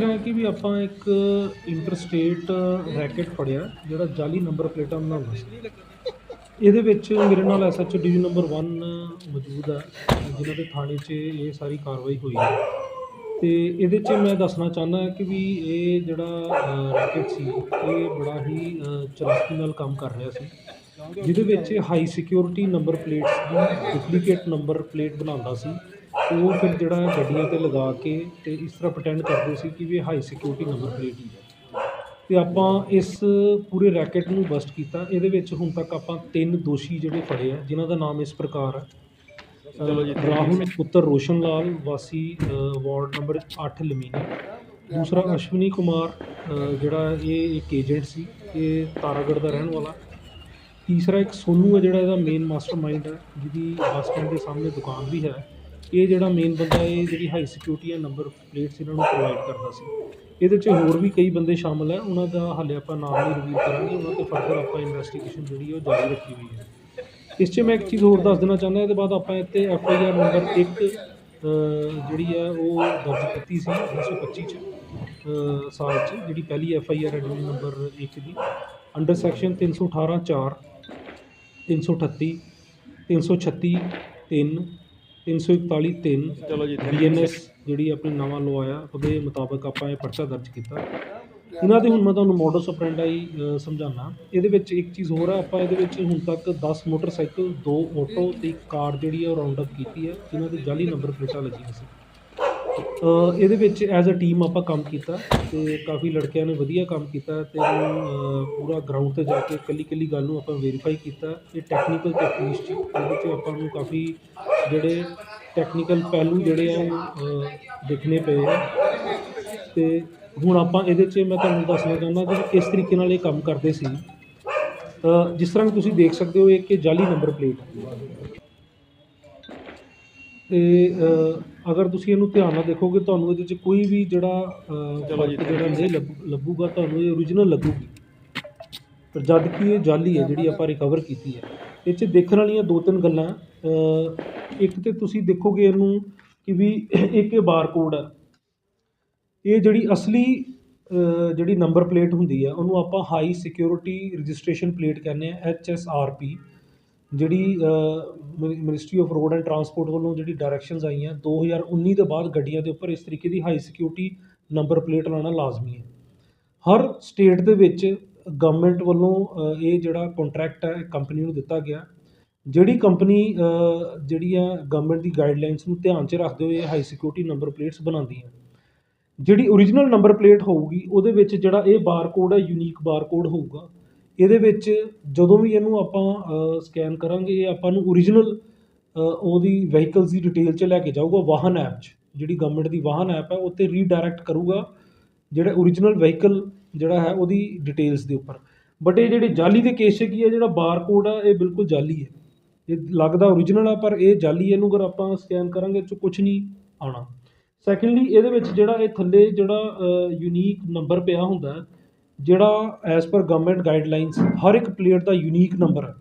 ਤਰ੍ਹਾਂ ਹੈ ਕਿ ਵੀ ਆਪਾਂ ਇੱਕ ਇੰਟਰਸਟੇਟ ਰੈਕਟ ਫੜਿਆ ਜਿਹੜਾ ਜਾਲੀ ਨੰਬਰ ਪਲੇਟਾਂ ਬਣਾਉਂਦਾ ਸੀ। ਇਹਦੇ ਵਿੱਚ ਮੇਰੇ ਨਾਲ ਐਸਐਚਓ ਡਿਵੀਜ਼ਨ ਨੰਬਰ 1 ਮੌਜੂਦ ਹੈ ਜਿਨ੍ਹਾਂ ਦੇ ਥਾਣੇ 'ਚ ਇਹ ਸਾਰੀ ਕਾਰਵਾਈ ਹੋਈ ਹੈ। ਤੇ ਇਹਦੇ 'ਚ ਮੈਂ ਦੱਸਣਾ ਚਾਹੁੰਦਾ ਕਿ ਵੀ ਇਹ ਜਿਹੜਾ ਰੈਕਟ ਸੀ ਇਹ ਬੜਾ ਹੀ ਅ, ਚਲਾਕੀ ਨਾਲ ਕੰਮ ਕਰ ਰਿਹਾ ਸੀ। ਜਿਹਦੇ ਵਿੱਚ ਹਾਈ ਸਿਕਿਉਰਿਟੀ ਨੰਬਰ ਪਲੇਟਸ ਦੀ ਡੁਪਲੀਕੇਟ ਨੰਬਰ ਪਲੇਟ ਬਣਾਉਂਦਾ ਸੀ। ਉਹ ਫਿਰ ਜਿਹੜਾ ਗੱਡੀਆਂ ਤੇ ਲਗਾ ਕੇ ਤੇ ਇਸ ਤਰ੍ਹਾਂ ਪ੍ਰਟੈਂਡ ਕਰਦੇ ਸੀ ਕਿ ਵੀ ਹਾਈ ਸਿਕਿਉਰਿਟੀ ਨੰਬਰ ਪਲੇਟ ਹੀ ਹੈ। ਤੇ ਆਪਾਂ ਇਸ ਪੂਰੇ ਰੈਕਟ ਨੂੰ ਬਸਟ ਕੀਤਾ। ਇਹਦੇ ਵਿੱਚ ਹੁਣ ਤੱਕ ਆਪਾਂ ਤਿੰਨ ਦੋਸ਼ੀ ਜਿਹੜੇ ਫੜੇ ਆ ਜਿਨ੍ਹਾਂ ਦਾ ਨਾਮ ਇਸ ਪ੍ਰਕਾਰ ਹੈ। ਰਾਹੁਲ ਪੁੱਤਰ ਰੋਸ਼ਨ ਲਾਲ ਵਾਸੀ ਵਾਰਡ ਨੰਬਰ 8 ਲਮੀਨੀ। ਦੂਸਰਾ ਅਸ਼ਵਨੀ ਕੁਮਾਰ ਜਿਹੜਾ ਇਹ ਇੱਕ ਏਜੰਟ ਸੀ ਇਹ ਤਾਰਾਗੜ੍ਹ ਦਾ ਰਹਿਣ ਵਾਲਾ। ਤੀਸਰਾ ਇੱਕ ਸੋਨੂ ਹੈ ਜਿਹੜਾ ਇਹਦਾ ਮੇਨ ਮਾਸਟਰਮਾਈਂਡ ਹੈ ਜਿਹਦੀ ਬੱਸ ਸਟੈਂਡ ਦੇ ਸਾਹਮਣੇ ਦੁਕਾਨ ਵੀ ਹੈ। ਇਹ ਜਿਹੜਾ ਮੇਨ ਬੰਦਾ ਇਹ ਜਿਹੜੀ ਹਾਈ ਸਿਕਿਉਰਿਟੀ ਹੈ ਨੰਬਰ ਪਲੇਟਸ ਇਹਨਾਂ ਨੂੰ ਪ੍ਰੋਵਾਈਡ ਕਰਦਾ ਸੀ। ਇਹਦੇ 'ਚ ਹੋਰ ਵੀ ਕਈ ਬੰਦੇ ਸ਼ਾਮਲ ਹੈ, ਉਹਨਾਂ ਦਾ ਹਾਲੇ ਆਪਾਂ ਨਾਮ ਨਹੀਂ ਰਿਵੀਲ ਕਰਾਂਗੇ, ਉਹਨਾਂ ਤੇ ਫਰਦਰ ਆਪਾਂ ਇਨਵੈਸਟੀਗੇਸ਼ਨ ਜਿਹੜੀ ਉਹ ਜਾਰੀ ਰੱਖੀ ਹੋਈ ਹੈ। ਇਸ 'ਚ ਮੈਂ ਇੱਕ ਚੀਜ਼ ਹੋਰ ਦੱਸ ਦੇਣਾ ਚਾਹੁੰਦਾ, ਇਹਦੇ ਬਾਅਦ ਆਪਾਂ ਇੱਥੇ ਐਫ ਆਈ ਆਰ ਨੰਬਰ 1 ਜਿਹੜੀ ਹੈ ਉਹ ਦਰਜ ਕੀਤੀ ਸੀ 1925 ਚ ਸਾਲ 'ਚ, ਜਿਹੜੀ ਪਹਿਲੀ ਐਫ ਆਈ ਆਰ ਹੈ ਡਿਵੀਜ਼ਨ ਨੰਬਰ 1 ਦੀ। ਅੰਡਰ ਸੈਕਸ਼ਨ 318 4 338 336 3 341 3 ਚਲੋ ਜੀ ਬੀਐਨਐਸ ਜਿਹੜੀ ਆਪਣੀ ਨਵਾਂ ਲਵਾਇਆ ਉਹਦੇ ਮੁਤਾਬਕ ਆਪਾਂ ਇਹ ਪਰਚਾ ਦਰਜ ਕੀਤਾ। ਇਹਨਾਂ ਦੇ ਹੁਣ ਮੈਂ ਤੁਹਾਨੂੰ ਮੋਡਸ ਆਪਰੈਂਡਾਈ ਸਮਝਾਉਣਾ ਇਹਦੇ ਵਿੱਚ ਇੱਕ ਚੀਜ਼ ਹੋਰ ਹੈ ਆਪਾਂ ਇਹਦੇ ਵਿੱਚ ਹੁਣ ਤੱਕ 10 ਮੋਟਰਸਾਈਕਲ ਦੋ ਆਟੋ ਤੇ ਇੱਕ ਕਾਰ ਜਿਹੜੀ ਹੈ ਉਹ ਰਾਉਂਡ ਅਪ ਕੀਤੀ ਹੈ ਜਿਨ੍ਹਾਂ ਦੇ ਜਾਲੀ ਨੰਬਰ ਪਲੇਟਾਂ ਲੱਗੀਆਂ ਸੀ। ਇਹਦੇ ਵਿੱਚ ਐਜ਼ ਅ ਟੀਮ ਆਪਾਂ ਕੰਮ ਕੀਤਾ ਤੇ ਕਾਫੀ ਲੜਕਿਆਂ ਨੇ ਵਧੀਆ ਕੰਮ ਕੀਤਾ ਤੇ ਇਹਨੂੰ ਅ, ਪੂਰਾ ਗਰਾਊਂਡ ਤੇ ਜਾ ਕੇ ਕੱਲੀ ਕੱਲੀ ਗੱਲ ਨੂੰ ਆਪਾਂ ਵੈਰੀਫਾਈ ਕੀਤਾ। ਇਹ ਟੈਕਨੀਕਲ ਤਫਤੀਸ਼ ਚ ਇਹਦੇ ਚ ਆਪਾਂ ਨੂੰ ਕਾਫੀ ਜਿਹੜੇ ਟੈਕਨੀਕਲ ਪਹਿਲੂ ਜਿਹੜੇ ਆ ਉਹ ਅ, ਦੇਖਣੇ ਪਏ ਆ। ਤੇ ਹੁਣ ਆਪਾਂ ਇਹਦੇ 'ਚ ਮੈਂ ਤੁਹਾਨੂੰ ਦੱਸਣਾ ਚਾਹੁੰਦਾ ਕਿ ਕਿਸ ਤਰੀਕੇ ਨਾਲ ਇਹ ਕੰਮ ਕਰਦੇ ਸੀ। ਅ, ਜਿਸ ਤਰ੍ਹਾਂ ਤੁਸੀਂ ਦੇਖ ਸਕਦੇ ਹੋ ਇਹ ਕਿ ਜਾਲੀ ਨੰਬਰ ਪਲੇਟ ਹੈ ਤੇ ਅ, ਅਗਰ ਤੁਸੀਂ ਇਹਨੂੰ ਧਿਆਨ ਨਾਲ ਦੇਖੋਗੇ ਤੁਹਾਨੂੰ ਇਹਦੇ 'ਚ ਕੋਈ ਵੀ ਜਿਹੜਾ ਫ਼ਰਕ ਜਿਹੜਾ ਨਹੀਂ ਲੱਭ- ਲੱਭੂਗਾ ਤੁਹਾਨੂੰ ਇਹ ਓਰੀਜਨਲ ਲੱਗੂਗੀ। ਪਰ ਜਦ ਕਿ ਇਹ ਜਾਲੀ ਹੈ ਜਿਹੜੀ ਆਪਾਂ ਰਿਕਵਰ ਕੀਤੀ ਹੈ। ਇਹ 'ਚ ਦੇਖਣ ਵਾਲੀਆਂ ਦੋ ਤਿੰਨ ਗੱਲਾਂ ਇੱਕ ਤੇ ਤੁਸੀਂ ਦੇਖੋਗੇ ਇਹਨੂੰ ਕਿ ਵੀ ਇੱਕ ਇਹ ਬਾਰਕੋਡ ਹੈ। ਇਹ ਜਿਹੜੀ ਅਸਲੀ ਜਿਹੜੀ ਨੰਬਰ ਪਲੇਟ ਹੁੰਦੀ ਹੈ ਉਹਨੂੰ ਆਪਾਂ ਹਾਈ ਸਿਕਿਉਰਿਟੀ ਰਜਿਸਟ੍ਰੇਸ਼ਨ ਪਲੇਟ ਕਹਿੰਦੇ ਆ ਐਚ ਐਸ ਆਰ ਪੀ ਜਿਹੜੀ ministry of road and transport ਵੱਲੋਂ ਜਿਹੜੀ ਡਾਇਰੈਕਸ਼ਨਸ ਆਈਆਂ 2019 ਦੇ ਬਾਅਦ ਗੱਡੀਆਂ ਦੇ ਉੱਪਰ ਇਸ ਤਰੀਕੇ ਦੀ ਹਾਈ ਸਿਕਿਉਰਿਟੀ ਨੰਬਰ ਪਲੇਟ ਲਾਉਣਾ ਲਾਜ਼ਮੀ ਹੈ। ਹਰ ਸਟੇਟ ਦੇ ਵਿੱਚ ਗਵਰਨਮੈਂਟ ਵੱਲੋਂ ਇਹ ਜਿਹੜਾ ਕੰਟਰੈਕਟ ਹੈ ਕੰਪਨੀ ਨੂੰ ਦਿੱਤਾ ਗਿਆ। ਜਿਹੜੀ ਕੰਪਨੀ ਜਿਹੜੀ ਹੈ ਗਵਰਨਮੈਂਟ ਦੀ ਗਾਈਡਲਾਈਨਸ ਨੂੰ ਧਿਆਨ 'ਚ ਰੱਖਦੇ ਹੋਏ ਹਾਈ ਸਿਕਿਉਰਿਟੀ ਨੰਬਰ ਪਲੇਟਸ ਬਣਾਉਂਦੀ ਹੈ। ਜਿਹੜੀ ਓਰੀਜਨਲ ਨੰਬਰ ਪਲੇਟ ਹੋਊਗੀ, ਉਹਦੇ ਵਿੱਚ ਜਿਹੜਾ ਇਹ ਬਾਰਕੋਡ ਹੈ ਯੂਨੀਕ ਬਾਰਕੋਡ ਹੋਊਗਾ ਇਹਦੇ ਵਿੱਚ ਜਦੋਂ ਵੀ ਇਹਨੂੰ ਆਪਾਂ ਸਕੈਨ ਕਰਾਂਗੇ, ਇਹ ਆਪਾਂ ਨੂੰ ਓਰੀਜਨਲ ਉਹਦੀ ਵਹੀਕਲਸ ਦੀ ਡਿਟੇਲ 'ਚ ਲੈ ਕੇ ਜਾਊਗਾ, ਵਾਹਨ ਐਪ 'ਚ। ਜਿਹੜੀ ਗਵਰਨਮੈਂਟ ਦੀ ਵਾਹਨ ਐਪ ਹੈ, ਉਹ 'ਤੇ ਰੀਡਾਇਰੈਕਟ ਕਰੂਗਾ ਜਿਹੜਾ ਓਰੀਜਨਲ ਵਹੀਕਲ ਜਿਹੜਾ ਹੈ, ਉਹਦੀ ਡਿਟੇਲਸ ਦੇ ਉੱਪਰ। ਬਟ ਇਹ ਜਿਹੜੇ ਜਾਲੀ ਦੇ ਕੇਸ 'ਚ ਕੀ ਹੈ ਜਿਹੜਾ ਬਾਰਕੋਡ ਆ, ਇਹ ਬਿਲਕੁਲ ਜਾਅਲੀ ਹੈ। ਇਹ ਲੱਗਦਾ ਓਰੀਜਨਲ ਆ, ਪਰ ਇਹ ਜਾਲੀ ਇਹਨੂੰ ਅਗਰ ਆਪਾਂ ਸਕੈਨ ਕਰਾਂਗੇ, ਇਹ 'ਚ ਕੁਝ ਨਹੀਂ ਆਉਣਾ। ਸੈਕੰਡਲੀ ਇਹਦੇ ਵਿੱਚ ਜਿਹੜਾ ਇਹ ਥੱਲੇ ਜਿਹੜਾ ਯੂਨੀਕ ਨੰਬਰ ਪਿਆ ਹੁੰਦਾ ਜਿਹੜਾ ਐਜ਼ ਪਰ ਗਵਰਨਮੈਂਟ ਗਾਈਡਲਾਈਨਸ ਹਰ ਇੱਕ ਪਲੇਅਰ ਦਾ ਯੂਨੀਕ ਨੰਬਰ ਹੈ।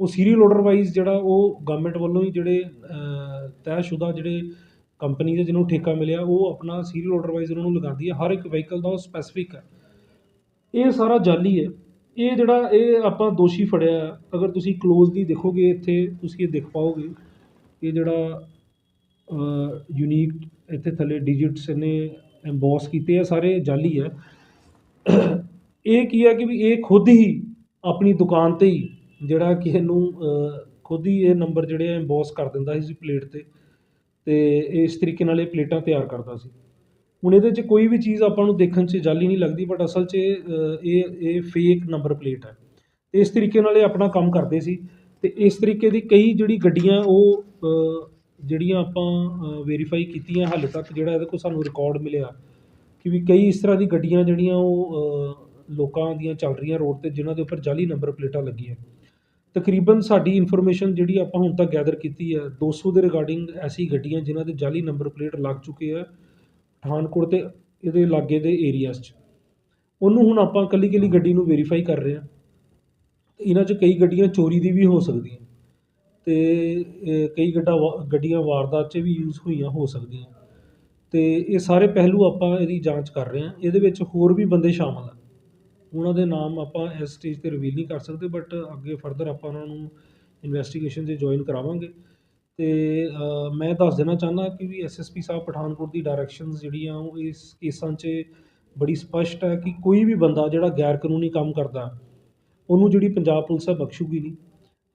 ਉਹ ਸੀਰੀਅਲ ਆਰਡਰ ਵਾਈਜ਼ ਜਿਹੜਾ ਉਹ ਗਵਰਨਮੈਂਟ ਵੱਲੋਂ ਹੀ ਜਿਹੜੇ ਤੈਅਸ਼ੁਦਾ ਜਿਹੜੇ ਕੰਪਨੀ ਦੇ ਜਿਹਨੂੰ ਠੇਕਾ ਮਿਲਿਆ, ਉਹ ਆਪਣਾ ਸੀਰੀਅਲ ਆਰਡਰ ਵਾਈਜ਼ ਉਹਨਾਂ ਨੂੰ ਲਗਾਉਂਦੀ ਹੈ। ਹਰ ਇੱਕ ਵਹੀਕਲ ਦਾ ਉਹ ਸਪੈਸੀਫਿਕ ਹੈ। ਇਹ ਸਾਰਾ ਜਾਲੀ ਹੈ। ਇਹ ਜਿਹੜਾ, ਇਹ ਆਪਾਂ ਦੋਸ਼ੀ ਫੜਿਆ ਅਗਰ ਤੁਸੀਂ ਕਲੋਜ਼ਲੀ ਦੇਖੋਗੇ ਇੱਥੇ, ਤੁਸੀਂ ਇਹ ਦੇਖ ਪਾਓਗੇ ਇਹ ਜਿਹੜਾ ਯੂਨੀਕ ਇੱਥੇ ਥੱਲੇ ਡਿਜਿਟਸ ਇਹਨੇ ਐਮਬੋਸ ਕੀਤੇ ਆ, ਸਾਰੇ ਜਾਲੀ ਹੈ। ਇਹ ਕੀ ਹੈ ਕਿ ਵੀ ਇਹ ਖੁਦ ਹੀ ਆਪਣੀ ਦੁਕਾਨ ਤੇ ਹੀ ਜਿਹੜਾ ਕਿਸੇ ਨੂੰ ਖੁਦ ਹੀ ਇਹ ਨੰਬਰ ਜਿਹੜੇ ਆ ਐਮਬੋਸ ਕਰ ਦਿੰਦਾ ਸੀ ਪਲੇਟ ਤੇ ਅਤੇ ਇਸ ਤਰੀਕੇ ਨਾਲ ਇਹ ਪਲੇਟਾਂ ਤਿਆਰ ਕਰਦਾ ਸੀ। ਹੁਣ ਇਹਦੇ 'ਚ ਕੋਈ ਵੀ ਚੀਜ਼ ਆਪਾਂ ਨੂੰ ਦੇਖਣ 'ਚ ਜਾਲੀ ਨਹੀਂ ਲੱਗਦੀ ਬਟ ਅਸਲ 'ਚ ਇਹ, ਇਹ ਫੇਕ ਨੰਬਰ ਪਲੇਟ ਹੈ। ਇਸ ਤਰੀਕੇ ਨਾਲ ਇਹ ਆਪਣਾ ਕੰਮ ਕਰਦੇ ਸੀ। ਅਤੇ ਇਸ ਤਰੀਕੇ ਦੀ ਕਈ ਜਿਹੜੀ ਗੱਡੀਆਂ ਉਹ ਜਿਹੜੀਆਂ ਆਪਾਂ ਵੈਰੀਫਾਈ ਕੀਤੀਆਂ ਹਾਲੇ ਤੱਕ ਜਿਹੜਾ ਇਹਦੇ ਕੋਲ ਸਾਨੂੰ ਰਿਕਾਰਡ ਮਿਲਿਆ ਕਿ ਵੀ ਕਈ ਇਸ ਤਰ੍ਹਾਂ ਦੀ ਗੱਡੀਆਂ ਜਿਹੜੀਆਂ ਉਹ ਲੋਕਾਂ ਦੀਆਂ ਚੱਲ ਰਹੀਆਂ ਰੋਡ ਤੇ, ਜਿਨ੍ਹਾਂ ਦੇ ਉੱਪਰ ਜਾਅਲੀ ਨੰਬਰ ਪਲੇਟਾਂ ਲੱਗੀਆਂ। ਤਕਰੀਬਨ ਸਾਡੀ ਇਨਫੋਰਮੇਸ਼ਨ ਜਿਹੜੀ ਆਪਾਂ ਹੁਣ ਤੱਕ ਗੈਦਰ ਕੀਤੀ ਹੈ, ਦੋ ਸੌ ਦੇ ਰਿਗਾਰਡਿੰਗ ਐਸੀ ਗੱਡੀਆਂ ਜਿਨ੍ਹਾਂ ਦੇ ਜਾਅਲੀ ਨੰਬਰ ਪਲੇਟ ਲੱਗ ਚੁੱਕੇ ਆ ਪਠਾਨਕੋਟ ਅਤੇ ਇਹਦੇ ਲਾਗੇ ਦੇ ਏਰੀਆਜ਼ 'ਚ। ਉਹਨੂੰ ਹੁਣ ਆਪਾਂ ਇਕੱਲੀ ਇਕੱਲੀ ਗੱਡੀ ਨੂੰ ਵੈਰੀਫਾਈ ਕਰ ਰਹੇ ਹਾਂ। ਇਹਨਾਂ 'ਚ ਕਈ ਗੱਡੀਆਂ ਚੋਰੀ ਦੀ ਵੀ ਹੋ ਸਕਦੀਆਂ। ਅਤੇ ਕਈ ਗੱਡਾ ਵਾ- ਗੱਡੀਆਂ ਵਾਰਦਾਤ 'ਚ ਵੀ ਯੂਜ਼ ਹੋਈਆਂ ਹੋ ਸਕਦੀਆਂ। ਅਤੇ ਇਹ ਸਾਰੇ ਪਹਿਲੂ ਆਪਾਂ ਇਹਦੀ ਜਾਂਚ ਕਰ ਰਹੇ ਹਾਂ। ਇਹਦੇ ਵਿੱਚ ਹੋਰ ਵੀ ਬੰਦੇ ਸ਼ਾਮਿਲ ਆ। ਉਹਨਾਂ ਦੇ ਨਾਮ ਆਪਾਂ ਇਸ ਸਟੇਜ ਤੇ ਰਿਵੀਲ ਨਹੀਂ ਕਰ ਸਕਦੇ ਬਟ ਅੱਗੇ ਫਰਦਰ ਆਪਾਂ ਉਹਨਾਂ ਨੂੰ ਇਨਵੈਸਟੀਗੇਸ਼ਨ 'ਚ ਜੁਆਇਨ ਕਰਾਵਾਂਗੇ। ਅਤੇ ਮੈਂ ਦੱਸ ਦੇਣਾ ਚਾਹੁੰਦਾ ਕਿ ਵੀ ਐਸਐਸਪੀ ਸਾਹਿਬ ਪਠਾਨਕੋਟ ਦੀ ਡਾਇਰੈਕਸ਼ਨਸ ਜਿਹੜੀਆਂ ਉਹ ਇਸ ਕੇਸਾਂ 'ਚ ਬੜੀ ਸਪਸ਼ਟ ਹੈ ਕਿ ਕੋਈ ਵੀ ਬੰਦਾ ਜਿਹੜਾ ਗੈਰ ਕਾਨੂੰਨੀ ਕੰਮ ਕਰਦਾ, ਉਹਨੂੰ ਜਿਹੜੀ ਪੰਜਾਬ ਪੁਲਿਸ ਹੈ ਬਖਸ਼ੂਗੀ ਨਹੀਂ।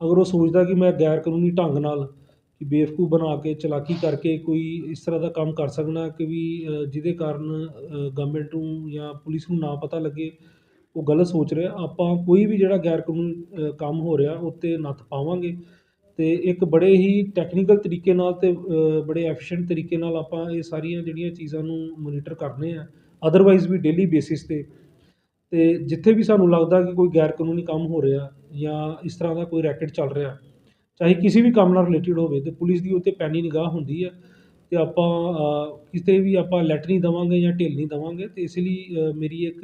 ਅਗਰ ਉਹ ਸੋਚਦਾ ਕਿ ਮੈਂ ਗੈਰ ਕਾਨੂੰਨੀ ਢੰਗ ਨਾਲ ਕਿ ਬੇਵਕੂਫ ਬਣਾ ਕੇ, ਚਲਾਕੀ ਕਰਕੇ ਕੋਈ ਇਸ ਤਰ੍ਹਾਂ ਦਾ ਕੰਮ ਕਰ ਸਕਦਾ ਕਿ ਵੀ ਜਿਹਦੇ ਕਾਰਨ ਗਵਰਨਮੈਂਟ ਨੂੰ ਜਾਂ ਪੁਲਿਸ ਨੂੰ ਨਾ ਪਤਾ ਲੱਗੇ, ਉਹ ਗਲਤ ਸੋਚ ਰਿਹਾ। ਆਪਾਂ ਕੋਈ ਵੀ ਜਿਹੜਾ ਗੈਰ ਕਾਨੂੰਨੀ ਕੰਮ ਹੋ ਰਿਹਾ, ਉਹ 'ਤੇ ਨੱਥ ਪਾਵਾਂਗੇ। ਅਤੇ ਇੱਕ ਬੜੇ ਹੀ ਟੈਕਨੀਕਲ ਤਰੀਕੇ ਨਾਲ ਅਤੇ ਬੜੇ ਐਫੀਸ਼ੈਂਟ ਤਰੀਕੇ ਨਾਲ ਆਪਾਂ ਇਹ ਸਾਰੀਆਂ ਜਿਹੜੀਆਂ ਚੀਜ਼ਾਂ ਨੂੰ ਮੋਨੀਟਰ ਕਰਨੇ ਆ। ਅਦਰਵਾਈਜ਼ ਵੀ ਡੇਲੀ ਬੇਸਿਸ ਤੇ। ਅਤੇ ਜਿੱਥੇ ਵੀ ਸਾਨੂੰ ਲੱਗਦਾ ਕਿ ਕੋਈ ਗੈਰ ਕਾਨੂੰਨੀ ਕੰਮ ਹੋ ਰਿਹਾ ਜਾਂ ਇਸ ਤਰ੍ਹਾਂ ਦਾ ਕੋਈ ਰੈਕਟ ਚੱਲ ਰਿਹਾ ਚਾਹੇ ਕਿਸੇ ਵੀ ਕੰਮ ਨਾਲ ਰਿਲੇਟਡ ਹੋਵੇ ਤੇ ਪੁਲਿਸ ਦੀ ਉੱਤੇ ਪੈਣੀ ਨਿਗਾਹ ਹੁੰਦੀ ਹੈ ਤੇ ਆਪਾਂ ਕਿਤੇ ਵੀ ਆਪਾਂ ਲੈਟ ਨਹੀਂ ਦੇਵਾਂਗੇ ਜਾਂ ਢਿੱਲ ਨਹੀਂ ਦੇਵਾਂਗੇ ਤੇ ਇਸ ਲਈ ਮੇਰੀ ਇੱਕ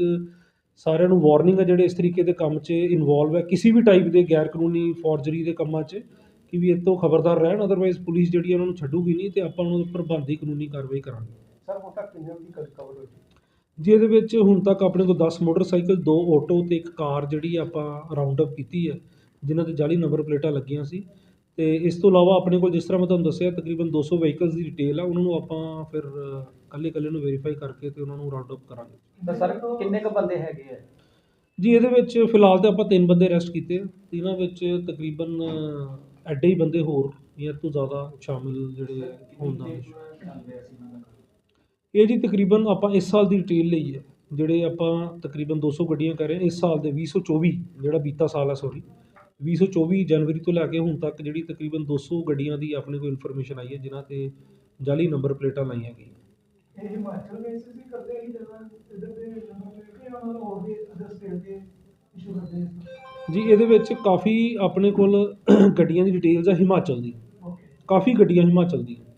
ਸਾਰਿਆਂ ਨੂੰ ਵਾਰਨਿੰਗ ਹੈ ਜਿਹੜੇ ਇਸ ਤਰੀਕੇ ਦੇ ਕੰਮ 'ਚ ਇਨਵੋਲਵ ਹੈ ਕਿਸੇ ਵੀ ਟਾਈਪ ਦੇ ਗੈਰ ਕਾਨੂੰਨੀ ਫੋਰਜਰੀ ਦੇ ਕੰਮਾਂ 'ਚ ਕਿ ਵੀ ਇਹ ਤੋਂ ਖਬਰਦਾਰ ਰਹਿਣ ਅਦਰਵਾਈਜ਼ ਪੁਲਿਸ ਜਿਹੜੀ ਉਹਨਾਂ ਨੂੰ ਛੱਡੂਗੀ ਨਹੀਂ ਤੇ ਆਪਾਂ ਉਹਨਾਂ ਉੱਪਰ ਬਣਦੀ ਕਾਨੂੰਨੀ ਕਾਰਵਾਈ ਕਰਾਂਗੇ। ਸਰ ਹੁਣ ਤੱਕ ਕਿੰਨੇ ਦੀ ਕਵਰ ਹੋਈ? ਜੀ ਇਹਦੇ ਵਿੱਚ ਹੁਣ ਤੱਕ ਆਪਣੇ ਕੋਲ 10 ਮੋਟਰਸਾਈਕਲ ਦੋ ਆਟੋ ਤੇ ਇੱਕ ਕਾਰ ਜਿਹੜੀ ਆਪਾਂ ਰਾਉਂਡ ਅਪ ਕੀਤੀ ਹੈ ਜਿਨ੍ਹਾਂ ਤੇ ਜਾਲੀ ਨੰਬਰ ਪਲੇਟਾਂ ਲੱਗੀਆਂ ਸੀ। ਤੇ ਇਸ ਤੋਂ ਇਲਾਵਾ ਆਪਣੇ ਕੋਲ ਜਿਸ ਤਰ੍ਹਾਂ ਮੈਂ ਤੁਹਾਨੂੰ ਦੱਸਿਆ ਤਕਰੀਬਨ 200 ਵਹੀਕਲਸ ਦੀ ਡਿਟੇਲ ਆ ਉਹਨਾਂ ਨੂੰ ਆਪਾਂ ਫਿਰ ਕੱਲੇ ਕੱਲੇ ਨੂੰ ਵੈਰੀਫਾਈ ਕਰਕੇ ਤੇ ਉਹਨਾਂ ਨੂੰ ਰਾਉਂਡ ਅਪ ਕਰਾਂਗੇ। ਤਾਂ ਸਰ ਕਿੰਨੇ ਕ ਬੰਦੇ ਹੈਗੇ ਆ? ਜੀ ਇਹਦੇ ਵਿੱਚ ਫਿਲਹਾਲ ਤੇ ਆਪਾਂ ਤਿੰਨ ਬੰਦੇ ਅਰੈਸਟ ਕੀਤੇ ਆ। ਤਿੰਨਾਂ ਵਿੱਚ ਤਕਰੀਬਨ ਐਡੇ ਹੀ ਬੰਦੇ ਹੋਰ ਜਾਂ ਤੋਂ ਜ਼ਿਆਦਾ ਸ਼ਾਮਿਲ ਜਿਹੜੇ ਹੋਣ ਦਾ ਇਹ ਜੀ ਤਕਰੀਬਨ ਆਪਾਂ ਇਸ ਸਾਲ ਦੀ ਡਿਟੇਲ ਲਈ ਹੈ ਜਿਹੜੇ ਆਪਾਂ ਤਕਰੀਬਨ 200 ਗੱਡੀਆਂ ਕਰ ਰਹੇ ਹਾਂ ਇਸ ਸਾਲ ਦੇ 2024 ਜਿਹੜਾ ਬੀਤਾ ਸਾਲ ਹੈ ਸੌਰੀ 2024 ਜਨਵਰੀ ਤੋਂ ਲੈ ਕੇ ਹੁਣ ਤੱਕ ਜਿਹੜੀ ਤਕਰੀਬਨ 200 ਗੱਡੀਆਂ ਦੀ ਆਪਣੇ ਕੋਲ ਇਨਫੋਰਮੇਸ਼ਨ ਆਈ ਹੈ ਜਿਨ੍ਹਾਂ ਤੇ ਜਾਲੀ ਨੰਬਰ ਪਲੇਟਾਂ ਲਾਈਆਂ ਗਈਆਂ। ਇਹ ਹਿਮਾਚਲ ਬੇਸਿਸ ਹੀ ਕਰਦੇ ਆ ਕਿ ਜਦੋਂ ਇਧਰ ਦੇ ਨੰਬਰ ਪਲੇਟ ਕੇ ਉਹਨਾਂ ਨੂੰ ਹੋਰ ਵੀ ਅਦਰ ਸਟੇਟ ਦੇ ਇਸ਼ੂ ਕਰਦੇ ਆ ਜੀ ਇਹਦੇ ਵਿੱਚ ਕਾਫੀ ਆਪਣੇ ਕੋਲ ਗੱਡੀਆਂ ਦੀ ਡਿਟੇਲਸ ਹੈ ਹਿਮਾਚਲ ਦੀ। ਕਾਫੀ ਗੱਡੀਆਂ ਹਿਮਾਚਲ ਦੀਆਂ।